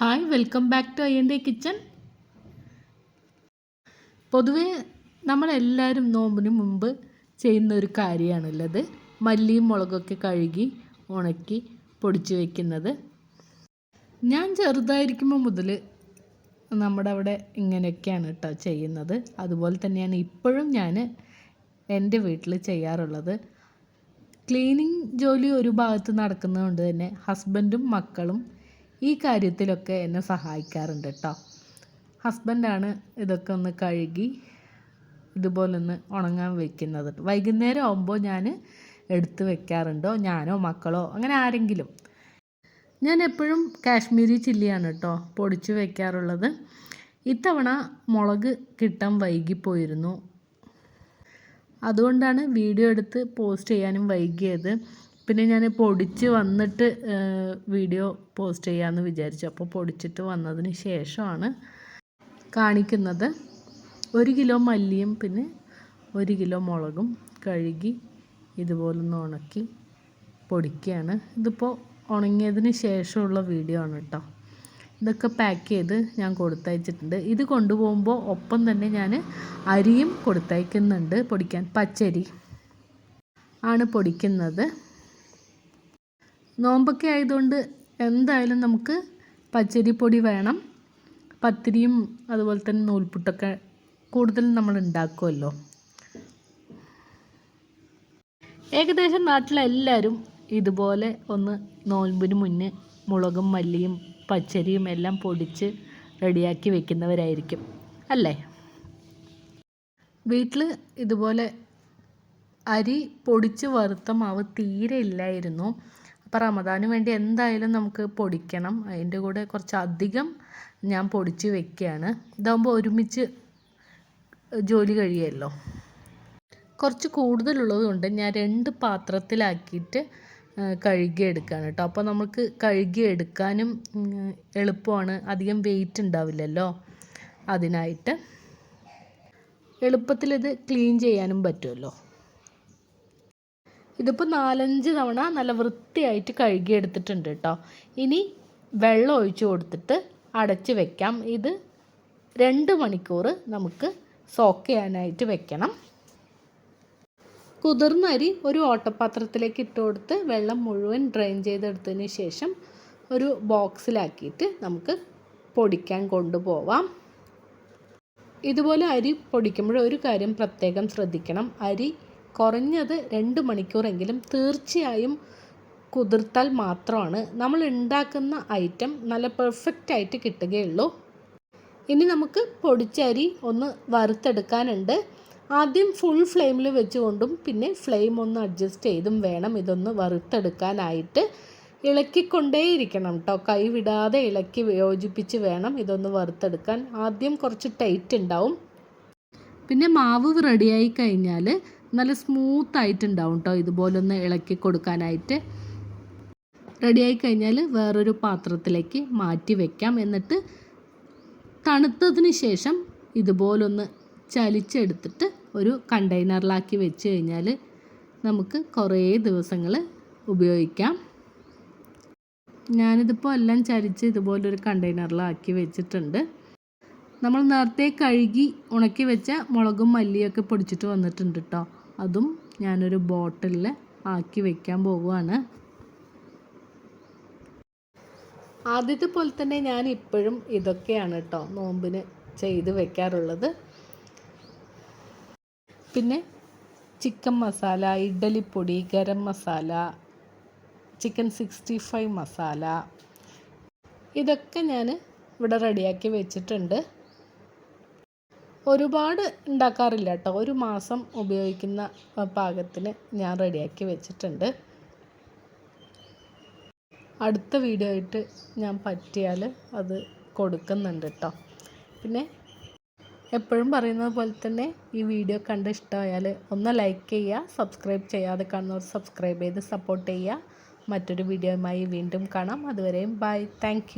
Hi welcome back to അയ്യന്റെ kitchen പൊതുവേ നമ്മളെല്ലാവരും നോമ്പിന് മുമ്പ് ചെയ്യുന്ന ഒരു കാര്യമാണുള്ളത്. മല്ലിയും മുളകൊക്കെ കഴുകി ഉണക്കി പൊടിച്ച് വയ്ക്കുന്നത് ഞാൻ ചെറുതായിരിക്കുമ്പോൾ മുതൽ നമ്മുടെ അവിടെ ഇങ്ങനെയൊക്കെയാണ് കേട്ടോ ചെയ്യുന്നത്. അതുപോലെ തന്നെയാണ് ഇപ്പോഴും ഞാൻ എന്റെ വീട്ടിൽ ചെയ്യാറുള്ളത്. ക്ലീനിങ് ജോലി ഒരു ഭാഗത്ത് നടക്കുന്നതുകൊണ്ട് തന്നെ ഹസ്ബൻഡും മക്കളും ഈ കാര്യത്തിലൊക്കെ എന്നെ സഹായിക്കാറുണ്ട് കേട്ടോ. ഹസ്ബൻഡാണ് ഇതൊക്കെ ഒന്ന് കഴുകി ഇതുപോലെ ഒന്ന് ഉണങ്ങാൻ വെക്കുന്നത്. വൈകുന്നേരം ആകുമ്പോൾ ഞാൻ എടുത്ത് വെക്കാറുണ്ടോ? ഞാനോ മക്കളോ അങ്ങനെ ആരെങ്കിലും. ഞാൻ എപ്പോഴും കാശ്മീരി ചില്ലിയാണ് കേട്ടോ പൊടിച്ച് വെക്കാറുള്ളത്. ഇത്തവണ മുളക് കിട്ടാൻ വൈകിപ്പോയിരുന്നു. അതുകൊണ്ടാണ് വീഡിയോ എടുത്ത് പോസ്റ്റ് ചെയ്യാനും വൈകിയത്. പിന്നെ ഞാൻ പൊടിച്ച് വന്നിട്ട് വീഡിയോ പോസ്റ്റ് ചെയ്യാമെന്ന് വിചാരിച്ചു. അപ്പോൾ പൊടിച്ചിട്ട് വന്നതിന് ശേഷമാണ് കാണിക്കുന്നത്. ഒരു കിലോ മല്ലിയും പിന്നെ ഒരു കിലോ മുളകും കഴുകി ഇതുപോലൊന്ന് ഉണക്കി പൊടിക്കുകയാണ്. ഇതിപ്പോൾ ഉണങ്ങിയതിന് ശേഷമുള്ള വീഡിയോ ആണ് കേട്ടോ. ഇതൊക്കെ പാക്ക് ചെയ്ത് ഞാൻ കൊടുത്തയച്ചിട്ടുണ്ട്. ഇത് കൊണ്ടുപോകുമ്പോൾ ഒപ്പം തന്നെ ഞാൻ അരിയും കൊടുത്തയക്കുന്നുണ്ട് പൊടിക്കാൻ. പച്ചരി ആണ് പൊടിക്കുന്നത്. നോമ്പൊക്കെ ആയതുകൊണ്ട് എന്തായാലും നമുക്ക് പച്ചരിപ്പൊടി വേണം. പത്തിരിയും അതുപോലെ തന്നെ നൂൽപുട്ടൊക്കെ കൂടുതൽ നമ്മൾ ഉണ്ടാക്കുമല്ലോ. ഏകദേശം നാട്ടിലെല്ലാവരും ഇതുപോലെ ഒന്ന് നോൻപിന് മുന്നേ മുളകും മല്ലിയും പച്ചരിയും എല്ലാം പൊടിച്ച് റെഡിയാക്കി വെക്കുന്നവരായിരിക്കും അല്ലേ? വീട്ടിൽ ഇതുപോലെ അരി പൊടിച്ച് വറുത്ത മാവ് തീരെ ഇല്ലായിരുന്നു. അപ്പോൾ റമദാന് വേണ്ടി എന്തായാലും നമുക്ക് പൊടിക്കണം. അതിന്റെ കൂടെ കുറച്ച് അധികം ഞാൻ പൊടിച്ച് വെക്കുകയാണ്. ഇതാകുമ്പോൾ ഒരുമിച്ച് ജോലി കഴിയുമല്ലോ. കുറച്ച് കൂടുതലുള്ളത് കൊണ്ട് ഞാൻ രണ്ട് പാത്രത്തിലാക്കിയിട്ട് കഴുകിയെടുക്കുകയാണ് കേട്ടോ. അപ്പോൾ നമുക്ക് കഴുകിയെടുക്കാനും എളുപ്പമാണ്. അധികം വെയിറ്റ് ഉണ്ടാവില്ലല്ലോ. അതിനായിട്ട് എളുപ്പത്തിലിത് ക്ലീൻ ചെയ്യാനും പറ്റുമല്ലോ. ഇതിപ്പോൾ നാലഞ്ച് തവണ നല്ല വൃത്തിയായിട്ട് കഴുകിയെടുത്തിട്ടുണ്ട് കേട്ടോ. ഇനി വെള്ളം ഒഴിച്ചു കൊടുത്തിട്ട് അടച്ച് വെക്കാം. ഇത് രണ്ട് മണിക്കൂർ നമുക്ക് സോക്ക് ചെയ്യാനായിട്ട് വെക്കണം. കുതിർന്ന അരി ഒരു ഓട്ടപാത്രത്തിലേക്ക് ഇട്ട് കൊടുത്ത് വെള്ളം മുഴുവൻ ഡ്രെയിൻ ചെയ്തെടുത്തതിന് ശേഷം ഒരു ബോക്സിലാക്കിയിട്ട് നമുക്ക് പൊടിക്കാൻ കൊണ്ടുപോവാം. ഇതുപോലെ അരി പൊടിക്കുമ്പോൾ ഒരു കാര്യം പ്രത്യേകം ശ്രദ്ധിക്കണം. അരി കുറഞ്ഞത് രണ്ട് മണിക്കൂറെങ്കിലും തീർച്ചയായും കുതിർത്താൽ മാത്രമാണ്. നമ്മൾ ഉണ്ടാക്കുന്ന ഐറ്റം നല്ല പെർഫെക്റ്റ് ആയിട്ട് കിട്ടുകയുള്ളൂ. ഇനി നമുക്ക് പൊടിച്ചരി ഒന്ന് വറുത്തെടുക്കാനുണ്ട്. ആദ്യം ഫുൾ ഫ്ലെയിമിൽ വെച്ചുകൊണ്ടും പിന്നെ ഫ്ലെയിം ഒന്ന് അഡ്ജസ്റ്റ് ചെയ്തും വേണം ഇതൊന്ന് വറുത്തെടുക്കാനായിട്ട്. ഇളക്കിക്കൊണ്ടേയിരിക്കണം കേട്ടോ കൈ വിടാതെ ഇളക്കി യോജിപ്പിച്ച് വേണം ഇതൊന്ന് വറുത്തെടുക്കാൻ. ആദ്യം കുറച്ച് ടൈറ്റ് ഉണ്ടാവും. പിന്നെ മാവ് റെഡിയായി കഴിഞ്ഞാൽ നല്ല സ്മൂത്ത് ആയിട്ടുണ്ടാവും കേട്ടോ ഇതുപോലൊന്ന് ഇളക്കി കൊടുക്കാനായിട്ട്. റെഡിയായി കഴിഞ്ഞാൽ വേറൊരു പാത്രത്തിലേക്ക് മാറ്റി വെക്കാം. എന്നിട്ട് തണുത്തതിന് ശേഷം ഇതുപോലൊന്ന് ചലിച്ചെടുത്തിട്ട് ഒരു കണ്ടെയ്നറിലാക്കി വെച്ച് കഴിഞ്ഞാൽ നമുക്ക് കുറേ ദിവസങ്ങൾ ഉപയോഗിക്കാം. ഞാനിതിപ്പോൾ എല്ലാം ചരിച്ച് ഇതുപോലൊരു കണ്ടെയ്നറിലാക്കി വെച്ചിട്ടുണ്ട്. നമ്മൾ നേരത്തെ കഴുകി ഉണക്കി വെച്ച മുളകും മല്ലിയൊക്കെ പൊടിച്ചിട്ട് വന്നിട്ടുണ്ട് കേട്ടോ അതും ഞാനൊരു ബോട്ടിലിൽ ആക്കി വെക്കാൻ പോവുകയാണ്. ആദ്യത്തെ പോലെ തന്നെ ഞാൻ ഇപ്പോഴും ഇതൊക്കെയാണ് കേട്ടോ നോമ്പിന് ചെയ്ത് വെക്കാറുള്ളത്. പിന്നെ chicken masala ഇഡ്ഡലിപ്പൊടി garam masala chicken sixty five masala. ഇതൊക്കെ ഞാൻ ഇവിടെ റെഡിയാക്കി വെച്ചിട്ടുണ്ട്. ഒരുപാട് ഉണ്ടാക്കാറില്ല കേട്ടോ ഒരു മാസം ഉപയോഗിക്കുന്ന പാകത്തിന് ഞാൻ റെഡിയാക്കി വെച്ചിട്ടുണ്ട്. അടുത്ത വീഡിയോ ആയിട്ട് ഞാൻ പറ്റിയാൽ അത് കൊടുക്കുന്നുണ്ട് കേട്ടോ പിന്നെ എപ്പോഴും പറയുന്നത് പോലെ തന്നെ ഈ വീഡിയോ കണ്ട് ഇഷ്ടമായാൽ ഒന്ന് ലൈക്ക് ചെയ്യുക സബ്സ്ക്രൈബ് ചെയ്യാതെ കാണുന്നവർ സബ്സ്ക്രൈബ് ചെയ്ത് സപ്പോർട്ട് ചെയ്യുക. മറ്റൊരു വീഡിയോയുമായി വീണ്ടും കാണാം. അതുവരെയും ബൈ താങ്ക്